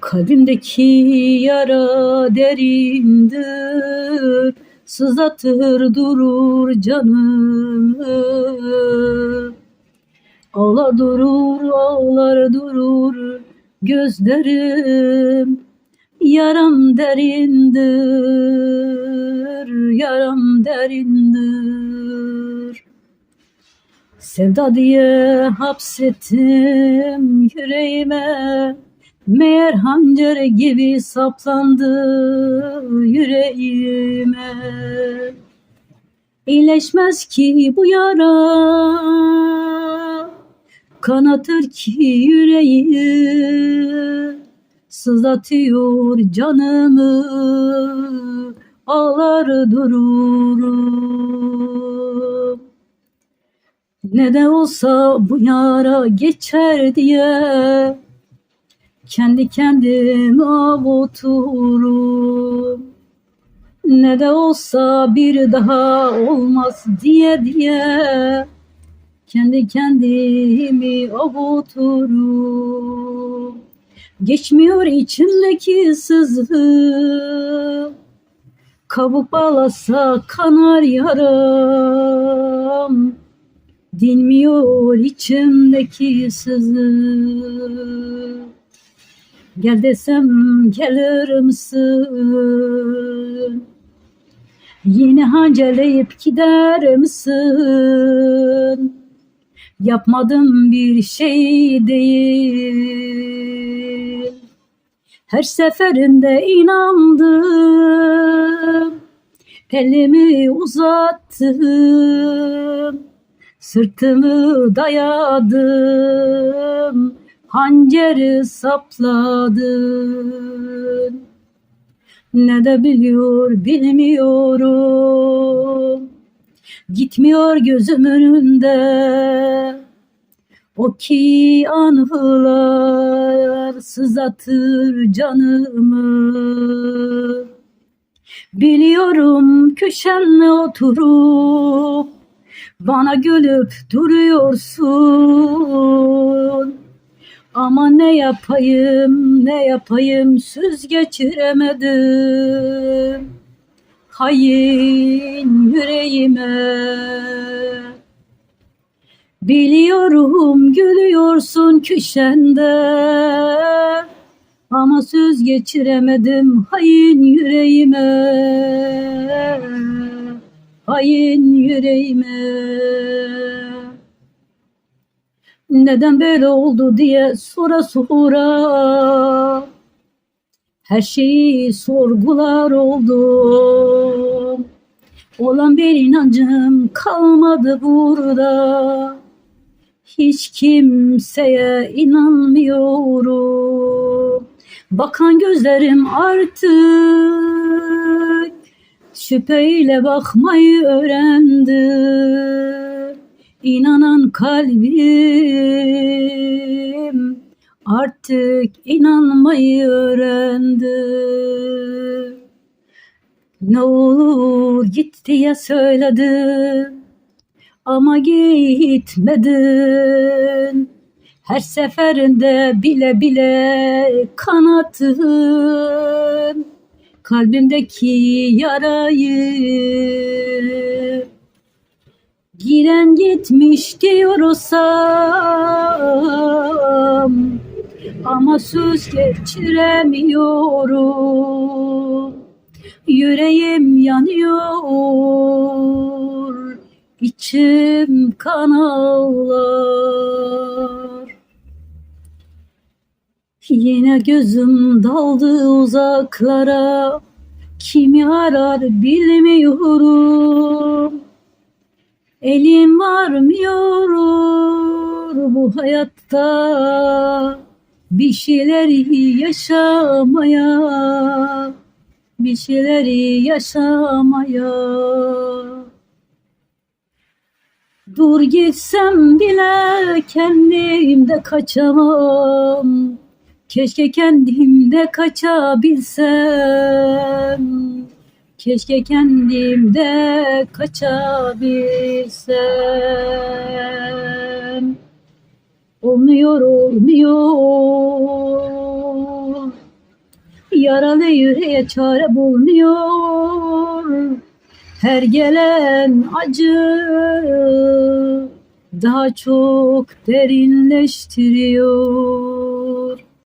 Kalbimdeki yara derindir Sızlatır durur canımı. Ağlar durur, ağlar durur gözlerim. Yaram derindir, yaram derindir. Sevda diye hapsettim yüreğime Meğer hançer gibi saplandı yüreğime. İyileşmez ki bu yara Kanatır ki yüreği. Sızlatıyor canımı Ağlar dururum. Ne de olsa bu yara geçer diye Kendi kendime avuturum Ne de olsa bir daha olmaz diye diye kendi kendimi avuturum. Geçmiyor içimdeki sızı. Kabuk bağlasa kanar yaram. Dinmiyor içimdeki sızı. Gel desem gelir misin? Yine hanceleyip gider misin? Yapmadım bir şey değil. Her seferinde inandım. Elimi uzattım. Sırtımı dayadım. Hanceri sapladın. Ne de biliyor bilmiyorum. Gitmiyor gözüm önünde. O ki anılar sızatır canımı. Biliyorum köşenle oturup bana gülüp duruyorsun. Ama ne yapayım, ne yapayım söz geçiremedim. Hain yüreğime. Biliyorum gülüyorsun köşende. Ama söz geçiremedim hain yüreğime. Hain yüreğime. Neden böyle oldu diye sora sora her şeyi sorgular oldum. Olan bir inancım kalmadı burada. Hiç kimseye inanmıyorum. Bakan gözlerim artık şüpheyle bakmayı öğrendi. İnanan kalbim artık inanmayı öğrendi. Ne olur git diye söyledim ama gitmedin. Her seferinde bile bile kanattın kalbimdeki yarayı. Giren gitmiş diyorsam söz geçiremiyorum. Yüreğim yanıyor, içim kan ağlar. Yine gözüm daldı uzaklara, kimi arar bilmiyorum. Elim varmıyor bu hayatta bir şeyleri yaşamaya bir şeyleri yaşamaya. Dur gitsem bile kendimde kaçamam. Keşke kendimde kaçabilsem. Keşke kendimde kaçabilsem Olmuyor olmuyor Yaralı yüreğe çare bulunuyor. Her gelen acı Daha çok derinleştiriyor